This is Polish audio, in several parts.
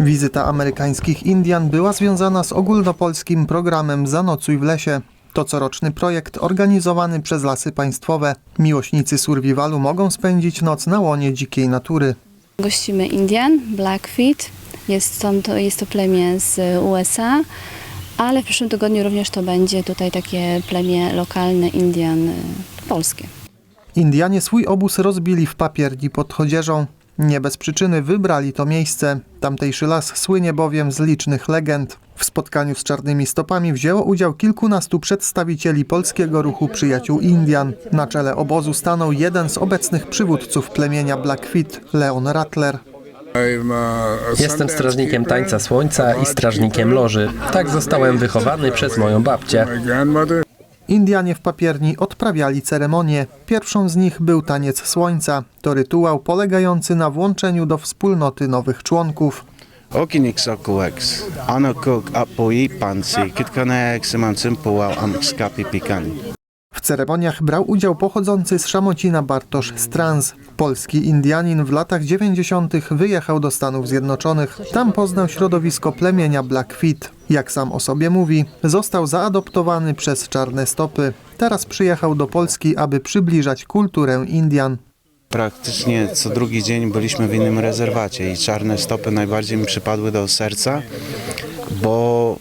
Wizyta amerykańskich Indian była związana z ogólnopolskim programem Zanocuj w lesie. To coroczny projekt organizowany przez Lasy Państwowe. Miłośnicy survivalu mogą spędzić noc na łonie dzikiej natury. Gościmy Indian, Blackfeet. Jest, to, jest to plemię z USA, ale w przyszłym tygodniu również to będzie tutaj takie plemię lokalne Indian polskie. Indianie swój obóz rozbili w papierni pod Chodzieżą. Nie bez przyczyny wybrali to miejsce. Tamtejszy las słynie bowiem z licznych legend. W spotkaniu z czarnymi stopami wzięło udział kilkunastu przedstawicieli polskiego ruchu przyjaciół Indian. Na czele obozu stanął jeden z obecnych przywódców plemienia Blackfeet, Leon Rattler. Jestem strażnikiem tańca słońca i strażnikiem loży. Tak zostałem wychowany przez moją babcię. Indianie w papierni odprawiali ceremonię. Pierwszą z nich był taniec słońca. To rytuał polegający na włączeniu do wspólnoty nowych członków. Okinik sokueks, ano kuk apoi pansi, kitkanek semansim puał am skapi pikani. W ceremoniach brał udział pochodzący z Szamocina Bartosz Strans. Polski Indianin w latach 90. wyjechał do Stanów Zjednoczonych. Tam poznał środowisko plemienia Blackfeet. Jak sam o sobie mówi, został zaadoptowany przez czarne stopy. Teraz przyjechał do Polski, aby przybliżać kulturę Indian. Praktycznie co drugi dzień byliśmy w innym rezerwacie i czarne stopy najbardziej mi przypadły do serca, bo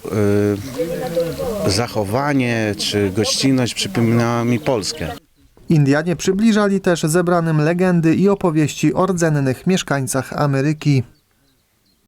y, zachowanie czy gościnność przypominała mi Polskę. Indianie przybliżali też zebranym legendy i opowieści o rdzennych mieszkańcach Ameryki.